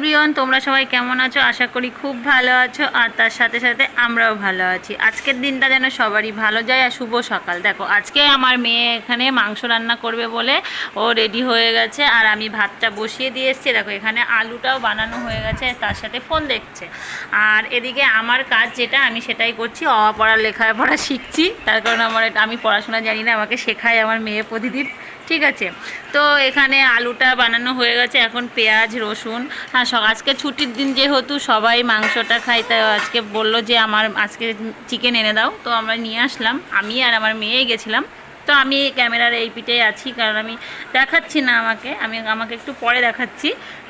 Everyone তোমরা সবাই কেমন আছো? আশা করি খুব ভালো আছো, আর তার সাথে সাথে আমরাও ভালো আছি। আজকের দিনটা যেন সবারই ভালো যায় আর শুভ সকাল। দেখো, আজকে আমার মেয়ে এখানে মাংস রান্না করবে বলে ও রেডি হয়ে গেছে, আর আমি ভাতটা বসিয়ে দিয়ে এসেছি। দেখো, এখানে আলুটাও বানানো হয়ে গেছে, তার সাথে ফোন দেখছে। আর এদিকে আমার কাজ যেটা, আমি সেটাই করছি। অ, পড়া, লেখায় পড়া শিখছি। তার কারণ আমার আমি পড়াশোনা জানি না, আমাকে শেখায় আমার মেয়ে প্রতিদিন। ঠিক আছে। তো এখানে আলুটা বানানো হয়ে গেছে, এখন পেঁয়াজ, রসুন। হ্যাঁ আজকে ছুটির দিন যেহেতু সবাই মাংসটা খাই তাই আজকে বলল যে আমার আজকে চিকেন এনে দাও। তো আমরা নিয়ে আসলাম। আমি আর আমার মেয়ে গেছিলাম। তো আমি ক্যামেরার এই পিঠে আছি, কারণ আমি দেখাচ্ছি না আমাকে। আমি আমাকে একটু পরে দেখাচ্ছি।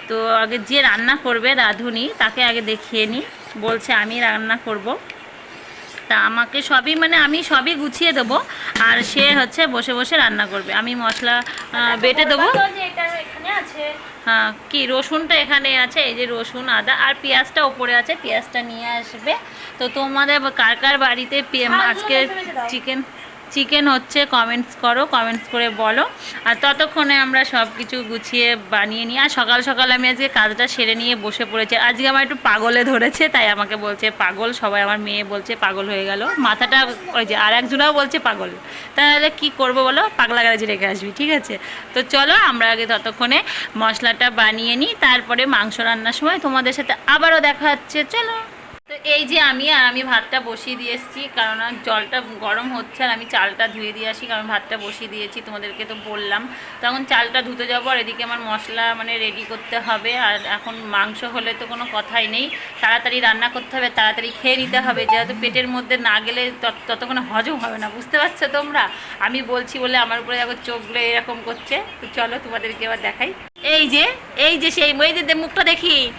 তো আগে যে রান্না করবে রাঁধুনি, তাকে আগে দেখিয়ে নিই বলছে, আমি রান্না করব। তা আমাকে সবই মানে আমি সবই গুছিয়ে দেবো আর সে হচ্ছে বসে বসে রান্না করবে। আমি মশলা বেটে দেবো। হ্যাঁ কি রসুনটা এখানে আছে এই যে রসুন আদা আর পেঁয়াজটা ওপরে আছে পেঁয়াজটা নিয়ে আসবে। তো তোমাদের কার কার বাড়িতে আজকে চিকেন চিকেন হচ্ছে কমেন্টস করো কমেন্টস করে বলো। আর ততক্ষণে আমরা সব কিছু গুছিয়ে বানিয়ে নিই। আর সকাল সকাল আমি আজকে কাজটা সেরে নিয়ে বসে পড়েছি। আজকে আমার একটু পাগলে ধরেছে, তাই আমাকে বলছে পাগল। সবাই আমার মেয়ে বলছে পাগল হয়ে গেল। মাথাটা ওই যে আর একজনাও বলছে পাগল। তাহলে কি করব বলো? পাগলা গাড়ি রেখে আসবি, ঠিক আছে? তো চলো আমরা আগে ততক্ষণে মশলাটা বানিয়ে নিই। তারপরে মাংস রান্নার সময় তোমাদের সাথে আবারও দেখা হচ্ছে। চলো। এই যে আমি আর আমি ভাতটা বসিয়ে দিয়ে এসেছি, কারণ জলটা গরম হচ্ছে আর আমি চালটা ধুয়ে দিয়ে আসি, কারণ ভাতটা বসিয়ে দিয়েছি, তোমাদেরকে তো বললাম। তখন চালটা ধুতে যাব আর এদিকে আমার মশলা মানে রেডি করতে হবে, আর এখন মাংস হলে তো কোনো কথাই নেই। তাড়াতাড়ি রান্না করতে হবে, তাড়াতাড়ি খেয়ে নিতে হবে, যেহেতু পেটের মধ্যে না গেলে তত- ততক্ষণ হজম হবে না, বুঝতে পারছ তোমরা? আমি বলছি বলে আমার উপরে এখন চোখগুলো এরকম করছে, তো চলো তোমাদেরকে এবার দেখাই। এই যে এই যে সেই মেয়েদের মুখটা দেখি।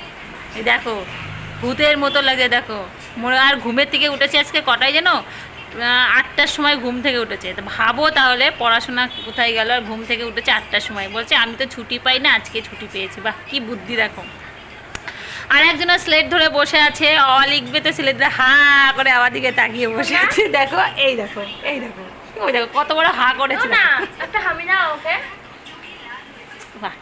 দেখো ভূতের মতো লাগে দেখো। মনে আর ঘুমের থেকে উঠেছে আজকে কটায় যেন? আটটার সময় ঘুম থেকে উঠেছে। তো ভাবো তাহলে পড়াশোনা কোথায় গেল আর ঘুম থেকে উঠেছে আটটার সময়। বলছে আমি তো ছুটি পাই না আজকে ছুটি পেয়েছি। বাহ কি বুদ্ধি দেখো। আর একজনের স্লেট ধরে বসে আছে অ লিখবে তো স্লেটটা হা করে আমার দিকে তাকিয়ে বসে আছে। দেখো এই দেখো এই দেখো ওই দেখো কত বড় হা করেছে। না একটা হামি না ওকে। বাহ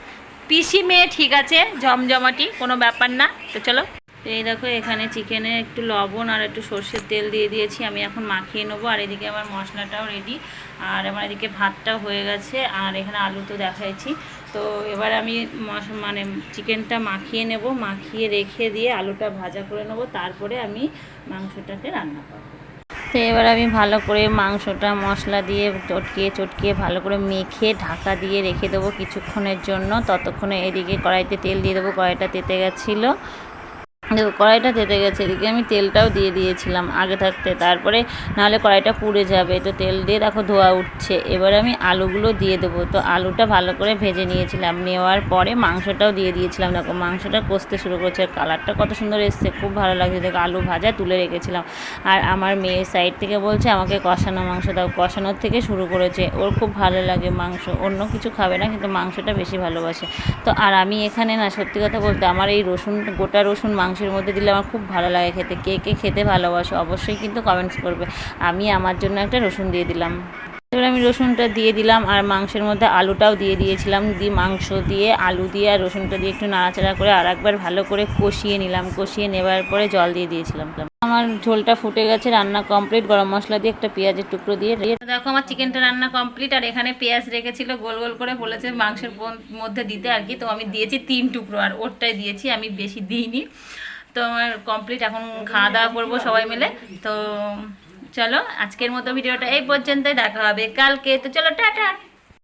পিসি মেয়ে ঠিক আছে জমজমাটি কোনো ব্যাপার না। তো চলো। তো এই দেখো, এখানে চিকেনে একটু লবণ আর একটু সর্ষের তেল দিয়ে দিয়েছি। আমি এখন মাখিয়ে নেব। আর এদিকে আমার মশলাটাও রেডি আর আমার এদিকে ভাতটাও হয়ে গেছে। আর এখানে আলু তো দেখাইছি। তো এবার আমি মানে চিকেনটা মাখিয়ে নেব। মাখিয়ে রেখে দিয়ে আলুটা ভাজা করে নেব। তারপরে আমি মাংসটাকে রান্না করব। তো এবার আমি ভালো করে মাংসটা মশলা দিয়ে চটকিয়ে চটকিয়ে ভালো করে মেখে ঢাকা দিয়ে রেখে দেবো কিছুক্ষণের জন্য। ততক্ষণে এদিকে কড়াইতে তেল দিয়ে দেবো। কড়াইটা তেতে গেছিল। দেখো, কড়াইটা তেতে গেছে, এদিকে আমি তেলটাও দিয়ে দিয়েছিলাম আগে থাকতে, তারপরে নাহলে কড়াইটা পুড়ে যাবে। তো তেল দিয়ে দেখো ধোয়া উঠছে, এবার আমি আলুগুলো দিয়ে দেবো। তো আলুটা ভালো করে ভেজে নিয়েছিলাম, নেওয়ার পরে মাংসটাও দিয়ে দিয়েছিলাম। দেখো, মাংসটা কষতে শুরু করেছে, আর কালারটা কত সুন্দর এসছে, খুব ভালো লাগছে। দেখো, আলু ভাজা তুলে রেখেছিলাম। আর আমার মেয়ের সাইড থেকে বলছে, আমাকে কষানো মাংস দাও। কষানোর থেকে শুরু করেছে, ওর খুব ভালো লাগে মাংস, অন্য কিছু খাবে না, কিন্তু মাংসটা বেশি ভালোবাসে। তো আর আমি এখানে না, সত্যি কথা বলতে, আমার এই রসুন, গোটা রসুন মাংসের মধ্যে দিলে আমার খুব ভালো লাগে খেতে। কে কে খেতে ভালোবাসো অবশ্যই কিন্তু কমেন্টস করবে। আমি আমার জন্য একটা রসুন দিয়ে দিলাম। এবার আমি রসুনটা দিয়ে দিলাম আর মাংসের মধ্যে আলুটাও দিয়ে দিয়েছিলাম। দিয়ে মাংস দিয়ে, আলু দিয়ে আর রসুনটা দিয়ে একটু নাড়াচাড়া করে আর একবার ভালো করে কষিয়ে নিলাম। কষিয়ে নেবার পরে জল দিয়ে দিয়েছিলাম। আমার ঝোলটা ফুটে গেছে, রান্না কমপ্লিট গরম মশলা দিয়ে একটা পেঁয়াজের টুকরো দিয়ে দেখো আমার চিকেনটা রান্না কমপ্লিট আর এখানে পেঁয়াজ রেখেছিল, গোল গোল করে বলেছে মাংসের মধ্যে দিতে আর কি। তো আমি দিয়েছি তিন টুকরো আর ওরটাই দিয়েছি, আমি বেশি দিইনি। তো আমার কমপ্লিট এখন খাওয়া দাওয়া করব সবাই মিলে। তো চলো, আজকের মতো ভিডিওটা এই পর্যন্তই, দেখা হবে কালকে। তো চলো, টাটা।